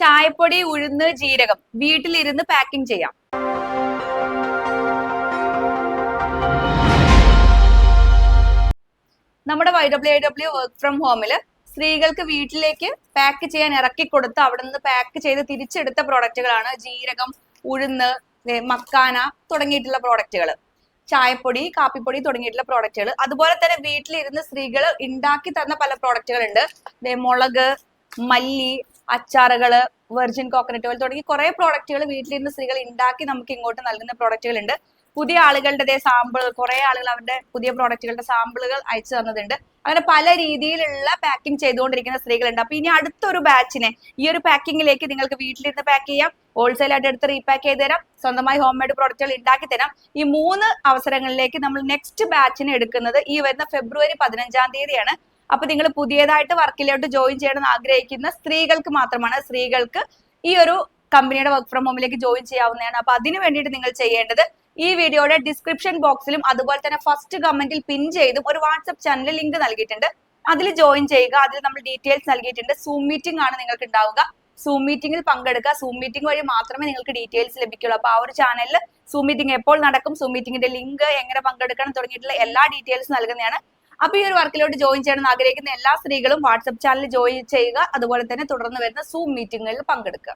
ചായപ്പൊടി ഉഴുന്ന് ജീരകം വീട്ടിലിരുന്ന് പാക്കിംഗ് ചെയ്യാം. നമ്മുടെ Y W I W work from ഹോമിൽ സ്ത്രീകൾക്ക് വീട്ടിലേക്ക് പാക്ക് ചെയ്യാൻ ഇറക്കി കൊടുത്ത് അവിടെ നിന്ന് പാക്ക് ചെയ്ത് തിരിച്ചെടുത്ത പ്രോഡക്റ്റുകളാണ് ജീരകം ഉഴുന്ന് മക്കാന തുടങ്ങിയിട്ടുള്ള പ്രോഡക്റ്റുകൾ ചായപ്പൊടി കാപ്പിപ്പൊടി തുടങ്ങിയിട്ടുള്ള പ്രോഡക്റ്റുകൾ അതുപോലെ തന്നെ വീട്ടിലിരുന്ന് സ്ത്രീകൾ ഉണ്ടാക്കി തന്ന പല പ്രോഡക്റ്റുകൾ ഉണ്ട് മുളക് മല്ലി അച്ചാറുകൾ വെർജിൻ കോക്കനട്ട് തുടങ്ങി കുറെ പ്രോഡക്റ്റുകൾ വീട്ടിലിരുന്ന് സ്ത്രീകൾ ഉണ്ടാക്കി നമുക്ക് ഇങ്ങോട്ട് നൽകുന്ന പ്രോഡക്റ്റുകൾ ഉണ്ട് പുതിയ ആളുകളുടെ സാമ്പിൾ കുറെ ആളുകൾ അവരുടെ പുതിയ പ്രോഡക്റ്റുകളുടെ സാമ്പിളുകൾ അയച്ചു തന്നതുണ്ട്. അങ്ങനെ പല രീതിയിലുള്ള പാക്കിംഗ് ചെയ്തുകൊണ്ടിരിക്കുന്ന സ്ത്രീകളുണ്ട്. അപ്പൊ ഇനി അടുത്തൊരു ബാച്ചിനെ ഈ ഒരു പാക്കിങ്ങിലേക്ക് നിങ്ങൾക്ക് വീട്ടിലിരുന്ന് പാക്ക് ചെയ്യാം. ഹോൾസെയിൽ ആയിട്ട് എടുത്ത് റീപാക്ക് ചെയ്ത് തരാം. സ്വന്തമായി ഹോം മെയ്ഡ് പ്രോഡക്റ്റുകൾ ഉണ്ടാക്കി തരാം. ഈ മൂന്ന് അവസരങ്ങളിലേക്ക് നമ്മൾ നെക്സ്റ്റ് ബാച്ചിനെ എടുക്കുന്നത് ഈ വരുന്ന ഫെബ്രുവരി പതിനഞ്ചാം തീയതിയാണ്. അപ്പൊ നിങ്ങൾ പുതിയതായിട്ട് വർക്കിലോട്ട് ജോയിൻ ചെയ്യണം എന്ന് ആഗ്രഹിക്കുന്ന സ്ത്രീകൾക്ക് മാത്രമാണ് സ്ത്രീകൾക്ക് ഈ ഒരു കമ്പനിയുടെ വർക്ക് ഫ്രം ഹോമിലേക്ക് ജോയിൻ ചെയ്യാവുന്നതാണ്. അപ്പൊ അതിന് വേണ്ടിയിട്ട് നിങ്ങൾ ചെയ്യേണ്ടത് ഈ വീഡിയോയുടെ ഡിസ്ക്രിപ്ഷൻ ബോക്സിലും അതുപോലെ തന്നെ ഫസ്റ്റ് കമന്റിൽ പിൻ ചെയ്തും ഒരു വാട്സ്ആപ്പ് ചാനൽ ലിങ്ക് നൽകിയിട്ടുണ്ട്. അതിൽ ജോയിൻ ചെയ്യുക. അതിൽ നമ്മൾ ഡീറ്റെയിൽസ് നൽകിയിട്ടുണ്ട്. സൂം മീറ്റിംഗ് ആണ് നിങ്ങൾക്ക് ഉണ്ടാവുക. സൂം മീറ്റിംഗിൽ പങ്കെടുക്കുക. സൂം മീറ്റിംഗ് വഴി മാത്രമേ നിങ്ങൾക്ക് ഡീറ്റെയിൽസ് ലഭിക്കുള്ളൂ. അപ്പൊ ആ ഒരു ചാനലിൽ സൂം മീറ്റിംഗ് എപ്പോൾ നടക്കും? സൂം മീറ്റിംഗിന്റെ ലിങ്ക് എങ്ങനെ പങ്കെടുക്കണം? തുടങ്ങിയിട്ടുള്ള എല്ലാ ഡീറ്റെയിൽസ് നൽകുന്നതാണ് അപ്പൊ ഈ ഒരു വർക്കിലോട്ട് ജോയിൻ ചെയ്യണമെന്ന് ആഗ്രഹിക്കുന്ന എല്ലാ സ്ത്രീകളും വാട്സ്ആപ്പ് ചാനലിൽ ജോയിൻ ചെയ്യുക. അതുപോലെ തന്നെ തുടർന്ന് വരുന്ന സൂം മീറ്റിംഗുകളിൽ പങ്കെടുക്കുക.